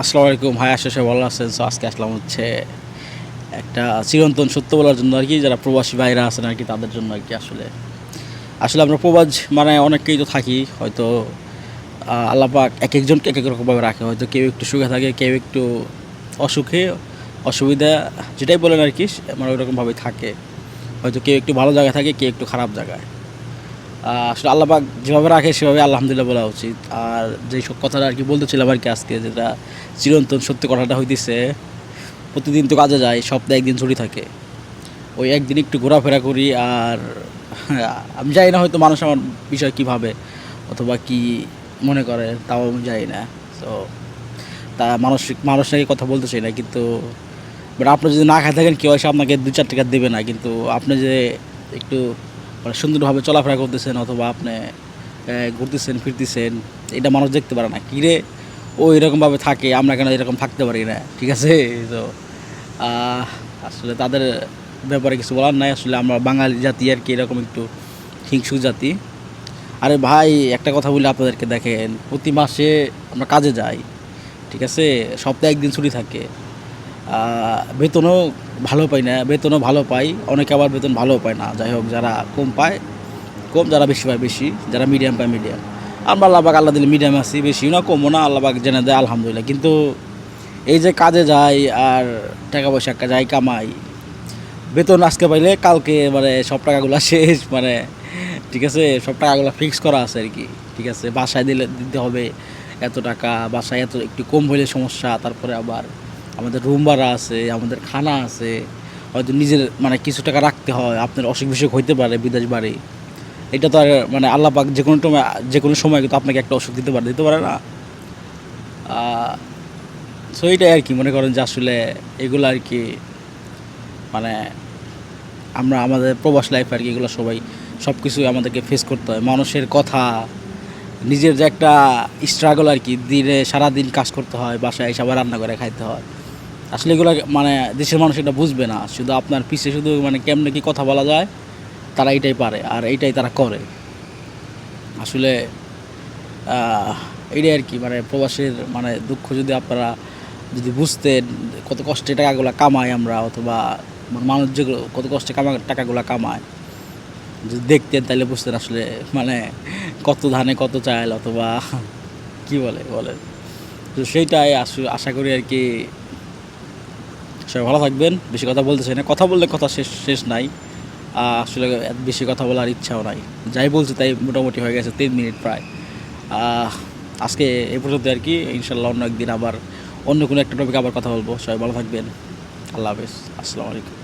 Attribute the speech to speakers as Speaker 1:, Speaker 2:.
Speaker 1: আসসালামু আলাইকুম। হাই আশা সাহেব ভালো আছেন। সো আজকে আসলাম হচ্ছে একটা চিরন্তন সত্য বলার জন্য আর কি যারা প্রবাসী ভাইরা আছেন আর কি তাদের জন্য আর কি আসলে। আসলে আমরা প্রবাস মানে অনেকেই তো থাকি হয়তো আহ, আল্লাহ পাক এক একজনকে এক এক রকমভাবে রাখে। হয়তো কেউ একটু সুখে থাকে কেউ একটু অসুখে অসুবিধা যেটাই বলেন আর কি মানে ওইরকমভাবে থাকে। হয়তো কেউ একটু ভালো জায়গায় থাকে কেউ একটু খারাপ জায়গায়। আসলে আল্লাহবাক যেভাবে রাখে, সেভাবে আলহামদুলিল্লাহ বলা উচিত। আর যেই সব কথাটা আর কি বলতেছিলাম আর কি আজকে, যেটা চিরন্তন সত্যি কথাটা হইতেছে, প্রতিদিন তো কাজে যায়, সপ্তাহে একদিন ছুটি থাকে। ওই একদিন একটু ঘোরাফেরা করি, আর আমি জানি না হয়তো মানুষ আমার বিষয় কী ভাবে, অথবা কি মনে করে, তাও আমি জানি না। তো তা মানসিক, মানুষ নাকি কথা বলতে চাই না, কিন্তু বাট আপনি যদি না খাই থাকেন কেউ এসে আপনাকে দু চার টাকা দেবে না। কিন্তু আপনি যে একটু মানে সুন্দরভাবে চলাফেরা করতেছেন অথবা আপনি ঘুরতেছেন, ফিরতেছেন, এটা মানুষ দেখতে পারে না। কিরে ও এরকমভাবে থাকে, আমরা কেন এরকম থাকতে পারি না? ঠিক আছে? তো আসলে তাদের ব্যাপারে কিছু বলার নাই। আসলে আমরা বাঙালি জাতি আর কি, এরকম একটু হিংসুক জাতি। আরে ভাই, একটা কথা বলি আপনাদেরকে দেখেন, প্রতি মাসে আমরা কাজে যাই, ঠিক আছে? সপ্তাহে একদিন ছুটি থাকে। বেতনও ভালো পাই না, বেতনও ভালো পাই, অনেকে আবার বেতন ভালো পায় না। যাই হোক, যারা কম পায়, কম যারা বেশি পায়, বেশি, যারা মিডিয়াম পায় মিডিয়াম আমরা আল্লাহবাক আল্লাহ দিলে মিডিয়াম আছি, বেশি না, কমও না আল্লাহবাক জেনে দেয়, আলহামদুলিল্লাহ। কিন্তু এই যে কাজে যাই আর টাকা পয়সা যাই কামাই, বেতন আজকে পাইলে কালকে মানে সব টাকাগুলো শেষ মানে ঠিক আছে, সব টাকাগুলো ফিক্স করা আছে আর কি। ঠিক আছে, বাসায় দিলে দিতে হবে এত টাকা, বাসায় এত একটু কম হইলে সমস্যা, তারপরে আবার আমাদের রুম ভাড়া আছে, আমাদের খানা আছে, হয়তো নিজের মানে কিছু টাকা রাখতে হয়, আপনার অসুখ বিসুখ হইতে পারে, বিদেশ বাড়ি। এটা তো আর মানে আল্লাহ পাক যে কোনো সময় যে কোনো সময় কিন্তু আপনাকে একটা অসুখ দিতে পারে দিতে পারে না। সো এইটাই আর কি, মনে করেন যে আসলে এগুলো আর কি মানে আমরা আমাদের প্রবাস লাইফ আর কি এগুলো সবাই সব কিছুই আমাদেরকে ফেস করতে হয়। মানুষের কথা, নিজের যে একটা স্ট্রাগল আর কি, দিনে সারাদিন কাজ করতে হয়, বাসায় এসে আবার রান্না করে খাইতে হয়। আসলে এগুলো মানে দেশের মানুষ এটা বুঝবে না। শুধু আপনার পিছে শুধু মানে কেমনে কি কথা বলা যায় তারা এইটাই পারে আর এইটাই তারা করে। আসলে আহ, এইটাই আর কি মানে প্রবাসের মানে দুঃখ যদি আপনারা যদি বুঝতেন কত কষ্টে টাকাগুলো কামাই আমরা অথবা মানুষ যেগুলো কত কষ্টে কামা টাকাগুলো কামায় যদি দেখতেন তাহলে বুঝতেন আসলে মানে কত ধানে কত চাল অথবা কি বলে বলেন। তো সেইটাই আশা করি আর কি সবাই ভালো থাকবেন, বেশি কথা বলতে চাই না। কথা বললে কথা শেষ শেষ নাই। আসলে বেশি কথা বলার ইচ্ছাও নাই। যাই বলছি তাই মোটামুটি হয়ে গেছে তিন মিনিট প্রায়। আজকে এ পর্যন্ত আর কি, ইনশাল্লাহ অন্য একদিন আবার অন্য কোনো একটা টপিক আবার কথা বলব। সবাই ভালো থাকবেন। আল্লাহ হাফেজ। আসসালামু আলাইকুম।